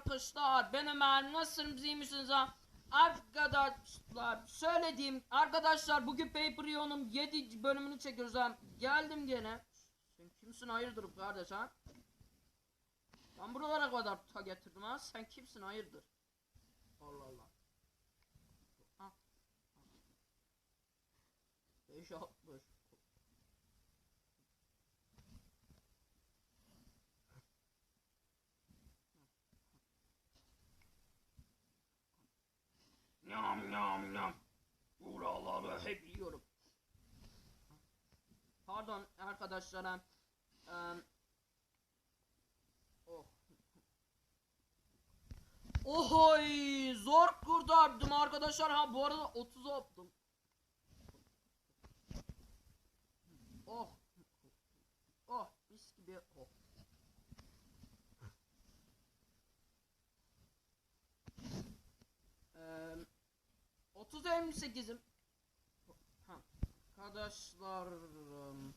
arkadaşlar ben Ömer nasılsınız iyi misiniz ha? Arkadaşlar söylediğim arkadaşlar bugün Paper Yo'nun 7 bölümünü çekiyoruz ha. Geldim gene. Sen kimsin hayırdır kardeş ha? Ben buralara kadar ta getirdim ha. Sen kimsin hayırdır? Allah Allah. Ha. 5 60. Nyam nyam. Buraları hep yiyorum. Pardon arkadaşlara. Eee, oh. Ohoy zor kurtardım arkadaşlar ha bu arada 30 yaptım. Oh mis gibi oh. Eee 30 28'im. Ha. Arkadaşlarım.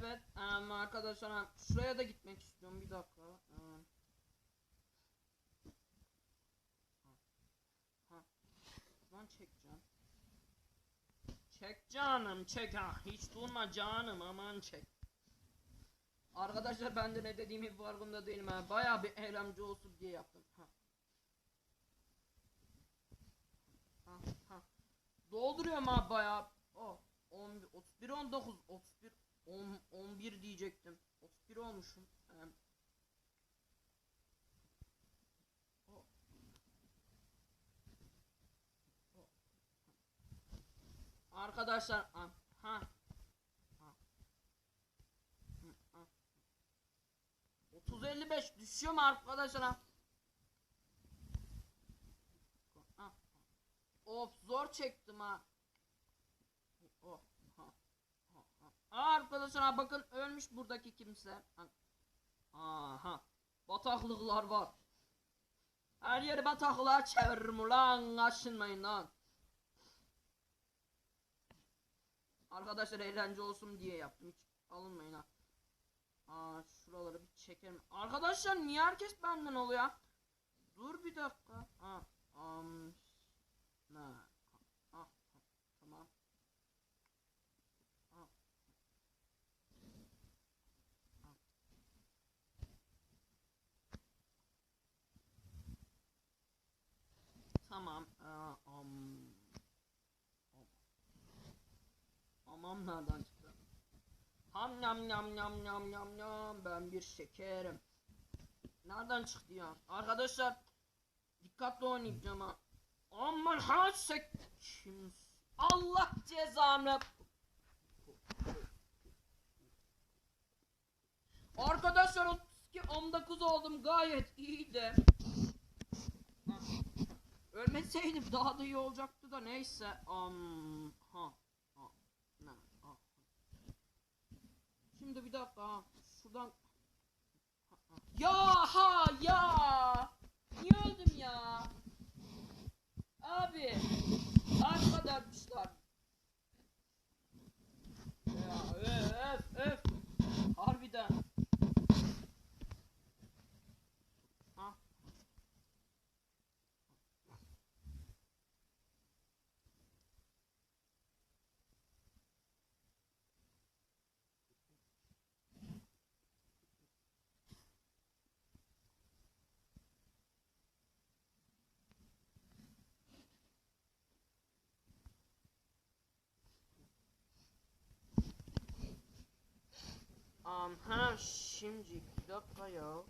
Evet em, arkadaşlar şuraya da gitmek istiyorum bir dakika. Em, Ha. Lan çekeceğim. Çek canım çek ha. Hiç durma canım aman çek. Arkadaşlar ben de ne dediğimi farkında değilim ha. Bayağı bir eğlence olsun diye yaptım. Ha. Ha, ha. Dolduruyorum ha bayağı. Oh. 11, 31 19 31 10, 11 diyecektim. 31 olmuşum. Em, oh. Arkadaşlar ha ha ha. Hı, ha. 30 55 düşüyor mu arkadaşlar ha? Of zor çektim ha. Oh, arkadaşlar ha, bakın ölmüş buradaki kimse. Ha. Aha. Bataklıklar var. Her yeri bataklığa çeviririm ulan aşınmayın lan. Arkadaşlar eğlence olsun diye yaptım hiç alınmayın ha. Aa şuraları bir çekelim. Arkadaşlar niye herkes benden oluyor? Dur bir dakika. Ha, um, ne? Ha, ha, tamam. Ha. Ha. Tamam. Aa, um, Aman nereden çıktı? Ham yam yam yam yam yam yam ben bir şekerim. Nereden çıktı ya? Arkadaşlar dikkatli oynayacağım ha. Aman ha sek? Allah cezanı. Arkadaşlar 32 19 oldum gayet iyiydi. Ölmeseydim daha da iyi olacaktı da neyse. Um, ha. ha. Ne? Ha. Şimdi bir dakika ha. Şuradan. Ya ha ya. Niye öldüm ya? Abi. Arkadaşlar. Ya öf öf. Harbiden. Ha. Um, ha şimdi bir dakika ya.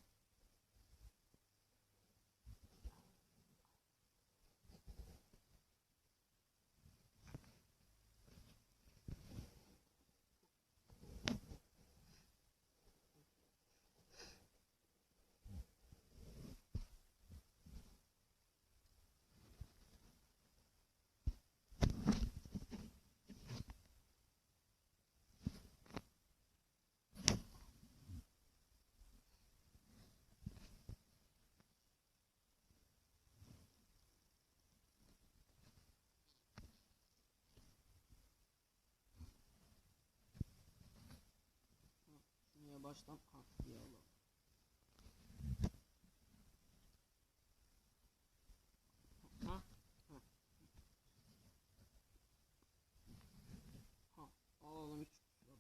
Baştan patlayalım. Ha, ha. Ha, alalım hiç bak.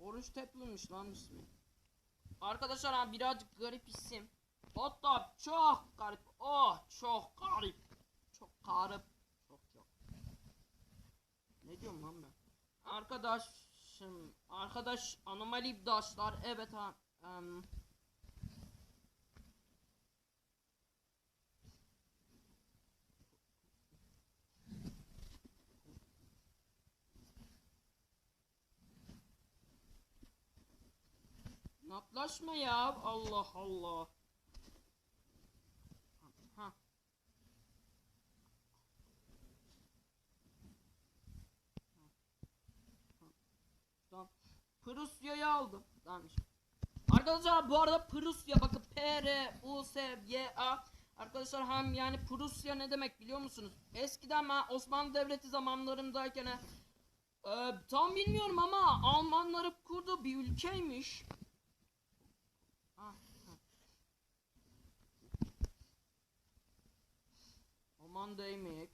Oruç Teplu'muş lan ismi. Arkadaşlar ha birazcık garip isim. Hatta çok garip. Oh çok garip. Çok garip. Çok çok. Ne diyorum lan ben? Arkadaşım. Arkadaş anomali daşlar. Evet ha. em, Natlaşma ya. Allah Allah. Ha. Tamam. Prusya'yı aldım. Tamam. Arkadaşlar bu arada Prusya bakın P R U S Y A Arkadaşlar hem yani Prusya ne demek biliyor musunuz? Eskiden ben Osmanlı Devleti zamanlarındayken e, tam bilmiyorum ama Almanları kurduğu bir ülkeymiş. Ah, ha. Aman değmek.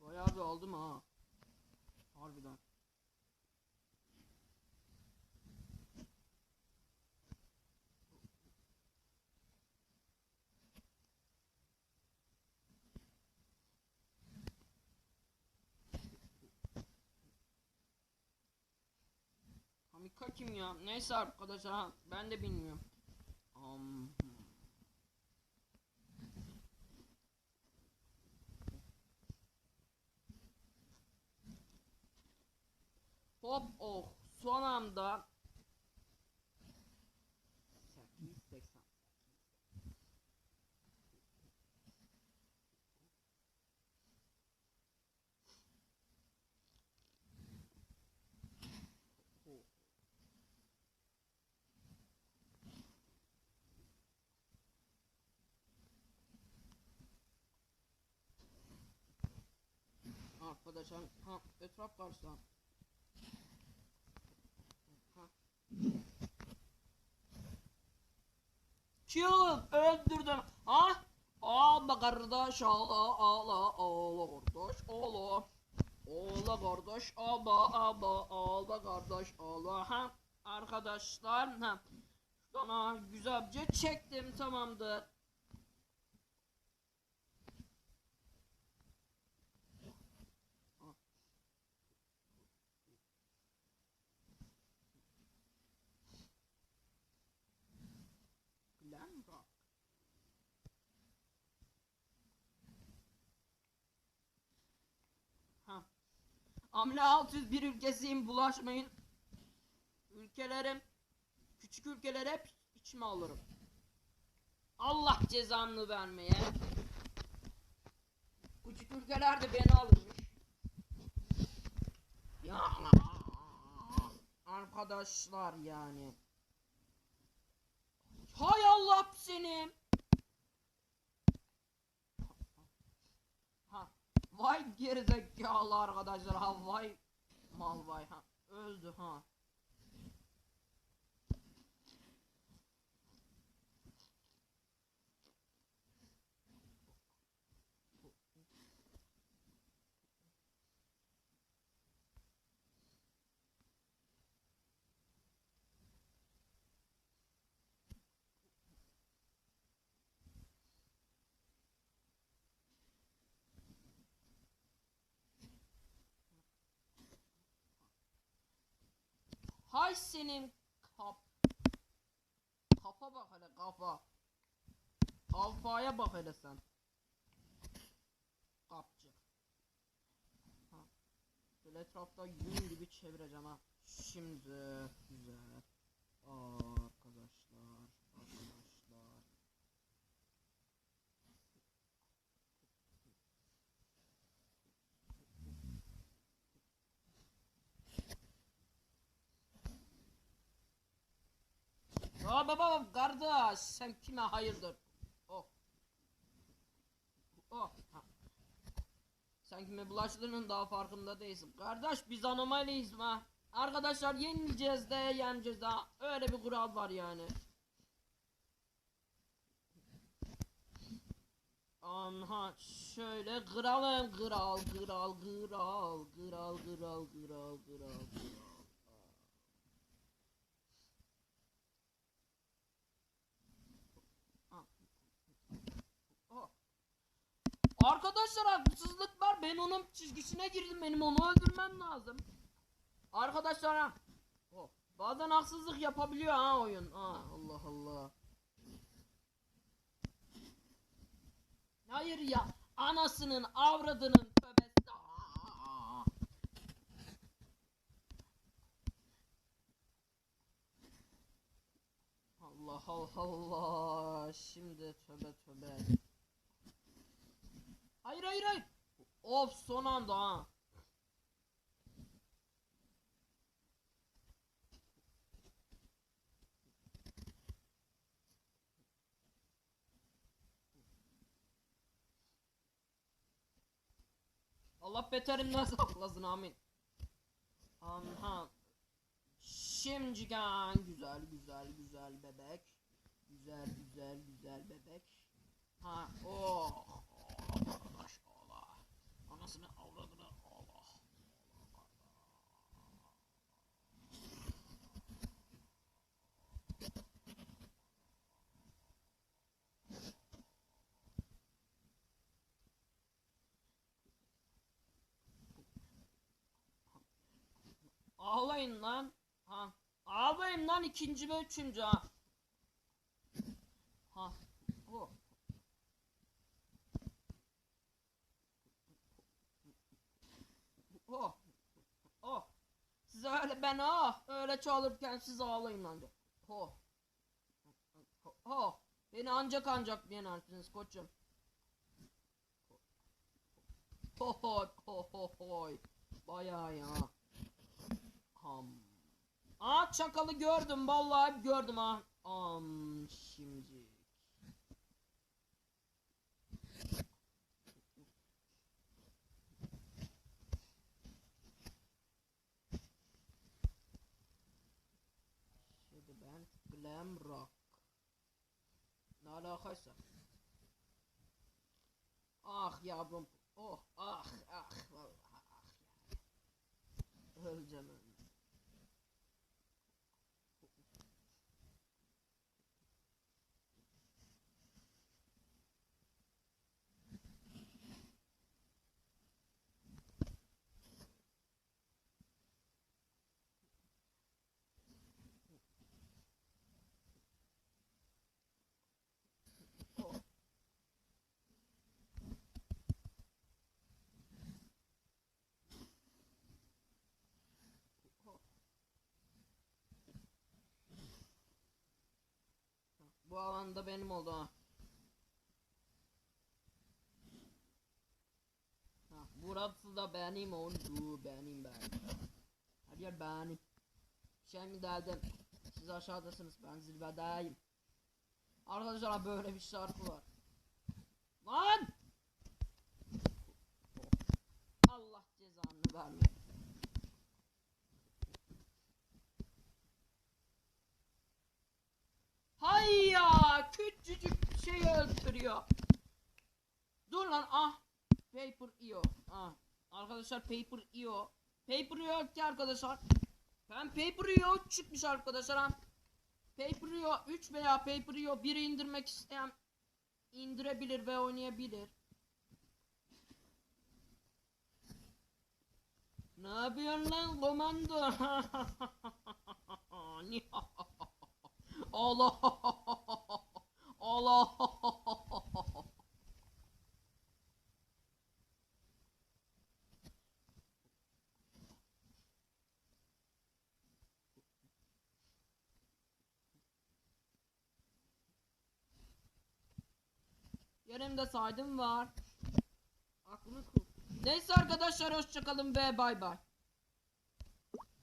Bayağı bir aldım ha. Hamika kim ya? Neyse arkadaşlar ben de bilmiyorum. Am, Hop oh son anda 880 Oh. Arkadaşlar ha etraf karşı lan. Ha. Çığlık öldürdüm. Ha? Ağla kardeş ağla ağla ağla kardeş ağla. Ağla kardeş ağla ağla ağla kardeş ağla. Ha? Arkadaşlar ha. Sana güzelce çektim tamamdır. Glen Rock. Ha. Amle 601 ülkesiyim bulaşmayın. Ülkelerim küçük ülkeler hep içime alırım. Allah cezamını vermeye. Küçük ülkeler de beni alırmış. Ya arkadaşlar yani. Hay Allah seni. Ha. Vay gerizekalı arkadaşlar ha vay mal vay ha öldü ha. Hay senin kap. Kafa bak hele kafa. Kafaya bak hele sen. Kapçı. Ha. Şöyle etrafta yün gibi çevireceğim ha. Şimdi güzel. Aa, arkadaşlar, arkadaşlar. Aa baba kardeş sen kime hayırdır? Oh. Oh. Ha. Sen kime bulaştığının daha farkında değilsin. Kardeş biz anomaliyiz ha. Arkadaşlar yenileceğiz de yeneceğiz de. Öyle bir kural var yani. Aha şöyle kıralım kral kral kral kral kral kral kral kral. Oh. Arkadaşlar haksızlık var. Ben onun çizgisine girdim. Benim onu öldürmem lazım. Arkadaşlar ha. Oh. Bazen haksızlık yapabiliyor ha oyun. Ha, Allah Allah. Hayır ya. Anasının avradının tövbesi. Allah Allah Allah. Şimdi tövbe tövbe. Hayır hayır hayır. Of son anda ha. Allah beterinden saklasın amin. Aha. Şimdiken güzel güzel güzel bebek. Güzel güzel güzel bebek. Ha oh. oh arkadaş Allah. Anasını avradını Allah. Ağlayın lan. Ha. Ağlayın lan ikinci ve üçüncü ha. Ha. Oh. Oh. Oh. Siz öyle ben ah öyle çalırken siz ağlayın lan. de. Oh. Oh. Beni ancak ancak yenersiniz koçum. Ho ho ho ho ho. Bayağı ya. Ham. Aa çakalı gördüm vallahi gördüm ha. Am şimdi. Şimdi ben glam rock. Ne alakaysa. Ah yavrum. Oh ah ah vallahi ah ya. Öleceğim öleceğim. Oh. Oh. Bu alanda benim oldu ha. Ha, burası da benim oldu. Benim ben. Her yer benim. Şimdi derdim. Siz aşağıdasınız. Ben zirvedeyim. Arkadaşlar böyle bir şarkı var. Lan! Allah cezanı vermesin. ya. Dur lan ah. Paper.io. Ah. Arkadaşlar paper Paper.io. Paper.io ki arkadaşlar. Ben Paper.io çıkmış arkadaşlar. Paper.io 3 veya Paper.io 1'i indirmek isteyen indirebilir ve oynayabilir. Ne yapıyorsun lan komando? Allah Yanımda saydım var. Aklını kur. Neyse arkadaşlar hoşçakalın ve bay bay.